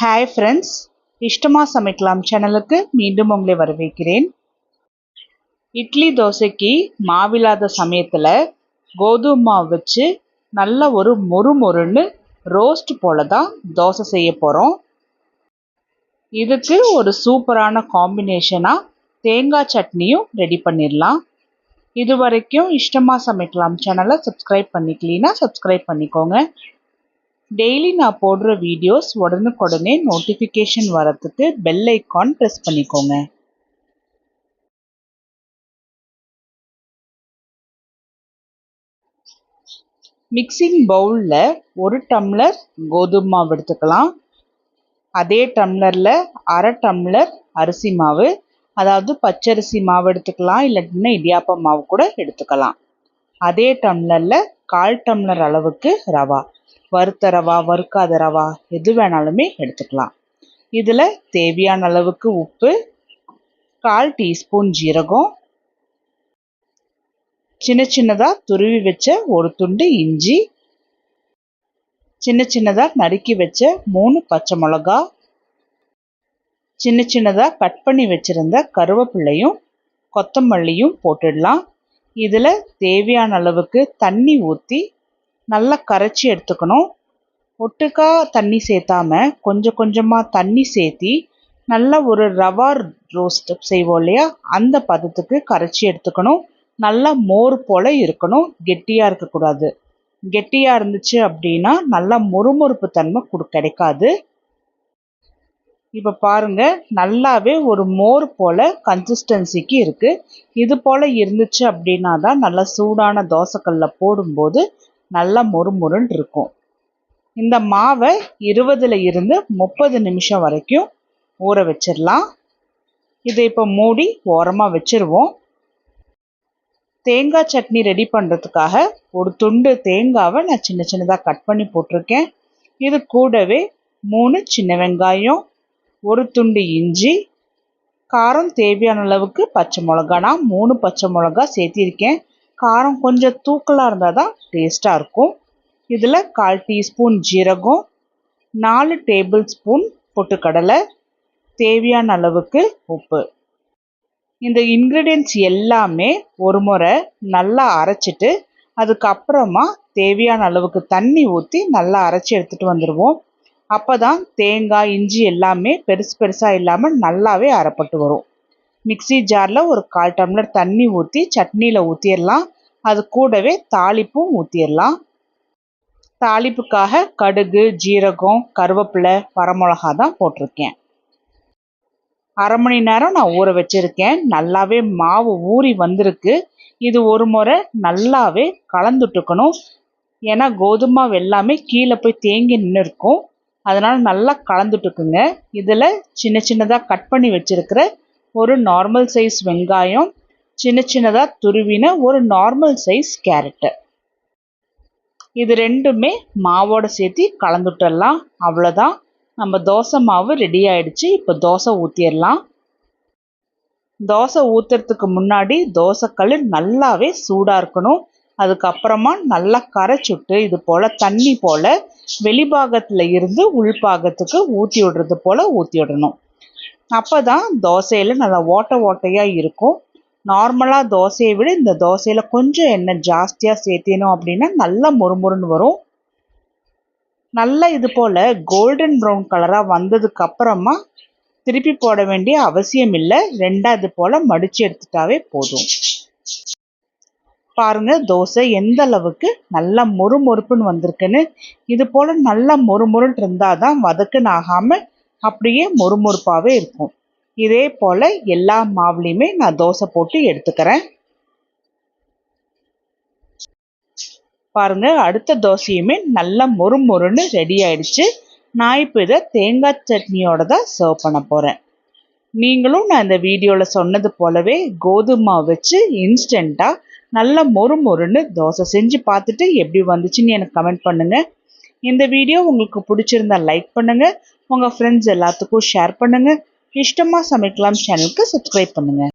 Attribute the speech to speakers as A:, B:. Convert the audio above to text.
A: Hi friends இஷ்டமாக சமைக்கலாம் சேனலுக்கு மீண்டும் உங்களை வரவேற்கிறேன். இட்லி தோசைக்கு மாவில்லாத சமயத்தில் கோதுமை மாவு வச்சு நல்ல ஒரு மொறு மொறுன்னு ரோஸ்ட் போல தான் தோசை செய்ய போகிறோம் இதுக்கு ஒரு சூப்பரான காம்பினேஷனாக தேங்காய் சட்னியும் ரெடி பண்ணிடலாம். இது வரைக்கும் இஷ்டமாக சமைக்கலாம் சேனலை சப்ஸ்கிரைப் பண்ணிக்கலீன்னா சப்ஸ்கிரைப் பண்ணிக்கோங்க. டெய்லி நான் போடுற வீடியோஸ் உடனுக்குடனே நோட்டிஃபிகேஷன் வரத்துக்கு பெல் ஐக்கான் ப்ரெஸ் பண்ணிக்கோங்க. மிக்சிங் பவுலில் ஒரு டம்ளர் கோதுமை மாவு எடுத்துக்கலாம். அதே டம்ளரில் அரை டம்ளர் அரிசி மாவு. அதாவது பச்சரிசி மாவு எடுத்துக்கலாம் இல்லாட்டினா இடியாப்ப மாவு கூட எடுத்துக்கலாம். அதே டம்ளரில் கால் டம்ளர் அளவுக்கு ரவா. வறுத்த ரவா வறுக்காத ரவா எது வேணாலுமே எடுத்துக்கலாம். இதில் தேவையான அளவுக்கு உப்பு கால் டீஸ்பூன் ஜீரகம் சின்ன சின்னதாக துருவி வச்ச ஒரு துண்டு இஞ்சி சின்ன சின்னதாக நறுக்கி வச்ச மூணு பச்சை மிளகா சின்ன சின்னதாக கட் பண்ணி வச்சுருந்த கருவேப்பிள்ளையும் கொத்தமல்லியும் போட்டுடலாம். இதில் தேவையான அளவுக்கு தண்ணி ஊற்றி நல்லா கரைச்சி எடுத்துக்கணும். ஒட்டுக்கா தண்ணி சேர்த்தாம கொஞ்சம் கொஞ்சமாக தண்ணி சேர்த்தி நல்லா ஒரு ரவா ரோஸ்ட் செய்வோம் இல்லையா? அந்த பதத்துக்கு கரைச்சி எடுத்துக்கணும். நல்லா மோர் போல் இருக்கணும். கெட்டியாக இருக்கக்கூடாது. கெட்டியாக இருந்துச்சு அப்படின்னா நல்லா முறுமுறுப்பு தன்மை கு கிடைக்காது. இப்போ பாருங்க நல்லாவே ஒரு மோர் போல் கன்சிஸ்டன்சிக்கு இருக்குது இது போல் இருந்துச்சு அப்படின்னா தான் நல்லா சூடான தோசைக்கல்ல போடும்போது நல்லா மொறுமொறுன்னு இருக்கும். இந்த மாவை இருபதுல இருந்து முப்பது நிமிஷம் வரைக்கும் ஊற வச்சிடலாம். இதை இப்போ மூடி ஓரமாக வச்சிருவோம். தேங்காய் சட்னி ரெடி பண்ணுறதுக்காக ஒரு துண்டு தேங்காவை நான் சின்ன சின்னதாக கட் பண்ணி போட்டிருக்கேன். இது கூடவே மூணு சின்ன வெங்காயம் ஒரு துண்டு இஞ்சி காரம் தேவையான அளவுக்கு பச்சை மிளகா நான் மூணு பச்சை மிளகா சேர்த்திருக்கேன். காரம் கொஞ்சம் தூக்கலாக இருந்தால் தான் டேஸ்ட்டாக இருக்கும். இதில் கால் டீஸ்பூன் ஜீரகம் நாலு டேபிள் ஸ்பூன் பொட்டுக்கடலை தேவையான அளவுக்கு உப்பு. இந்த இன்க்ரீடியன்ட்ஸ் எல்லாமே ஒரு முறை நல்லா அரைச்சிட்டு அதுக்கப்புறமா தேவையான அளவுக்கு தண்ணி ஊற்றி நல்லா அரைச்சி எடுத்துகிட்டு வந்துடுவோம் அப்போ தான் தேங்காய் இஞ்சி எல்லாமே பெருசு பெருசாக இல்லாமல் நல்லாவே அரைப்பட்டு வரும். மிக்சி ஜாரில் ஒரு கால் டம்ளர் தண்ணி ஊற்றி சட்னியில் ஊற்றிடலாம் அது கூடவே தாளிப்பும் ஊற்றிடலாம் தாளிப்புக்காக கடுகு ஜீரகம் கருவேப்பிலை வரமிளகா தான் போட்டிருக்கேன். அரை மணி நேரம் நான் ஊற வச்சுருக்கேன். நல்லாவே மாவு ஊறி வந்திருக்கு. இது ஒரு முறை நல்லாவே கலந்துட்டுக்கணும். ஏன்னா கோதுமை எல்லாமே கீழே போய் தேங்கி நின்று இருக்கும் அதனால் நல்லா கலந்துட்டுக்குங்க. இதில் சின்ன சின்னதாக கட் பண்ணி வச்சுருக்கிற ஒரு நார்மல் சைஸ் வெங்காயம் சின்ன சின்னதாக துருவின ஒரு நார்மல் சைஸ் கேரட்டு இது ரெண்டுமே மாவோட சேர்த்து கலந்துட்டலாம். அவ்வளோதான் நம்ம தோசை மாவு ரெடி ஆயிடுச்சு. இப்போ தோசை ஊற்றிடலாம் தோசை ஊற்றுறதுக்கு முன்னாடி தோசைக்கல் நல்லாவே சூடாக இருக்கணும். அதுக்கப்புறமா நல்லா கரைச்சுட்டு இது போல் தண்ணி போல் வெளிப்பாகத்தில் இருந்து உள்பாகத்துக்கு ஊற்றி விடுறது போல் ஊற்றி விடணும். அப்போ தான் தோசையில் நல்லா ஓட்டை ஓட்டையாக இருக்கும். நார்மலாக தோசையை விட இந்த தோசையில் கொஞ்சம் எண்ணெய் ஜாஸ்தியாக சேர்த்தினோம் அப்படின்னா நல்லா முறுமுறுன்னு வரும். நல்லா இது போல் கோல்டன் ப்ரௌன் கலராக வந்ததுக்கு அப்புறமா திருப்பி போட வேண்டிய அவசியம் இல்லை. ரெண்டாக இது போல் மடித்து எடுத்துட்டாவே போதும். பாருங்க தோசை எந்த அளவுக்கு நல்லா மொறுமொறுப்புன்னு வந்திருக்குன்னு. இது போல் நல்லா மொறுமொறுன்னு இருந்தால் தான் வதக்குன்னு ஆகாமல் அப்படியே மொறுமொறுப்பாகவே இருக்கும். இதே போல் எல்லா மாவுலேயுமே நான் தோசை போட்டு எடுத்துக்கிறேன். பாருங்க அடுத்த தோசையுமே நல்லா மொறு மொறுன்னு ரெடி ஆயிடுச்சு. நான் இப்போ இதை தேங்காய் சட்னியோட தான் சர்வ் பண்ண போகிறேன் நீங்களும் நான் இந்த வீடியோவில் சொன்னது போலவே கோதுமை வச்சு இன்ஸ்டண்ட்டாக நல்ல மொறு மொறுன்னு தோசை செஞ்சு பார்த்துட்டு எப்படி வந்துச்சுன்னு எனக்கு கமெண்ட் பண்ணுங்கள் இந்த வீடியோ உங்களுக்கு பிடிச்சிருந்தா லைக் பண்ணுங்கள் உங்கள் ஃப்ரெண்ட்ஸ் எல்லாத்துக்கும் ஷேர் பண்ணுங்கள் இஷ்டமாக சமைக்கலாம் சேனலுக்கு சப்ஸ்கிரைப் பண்ணுங்கள்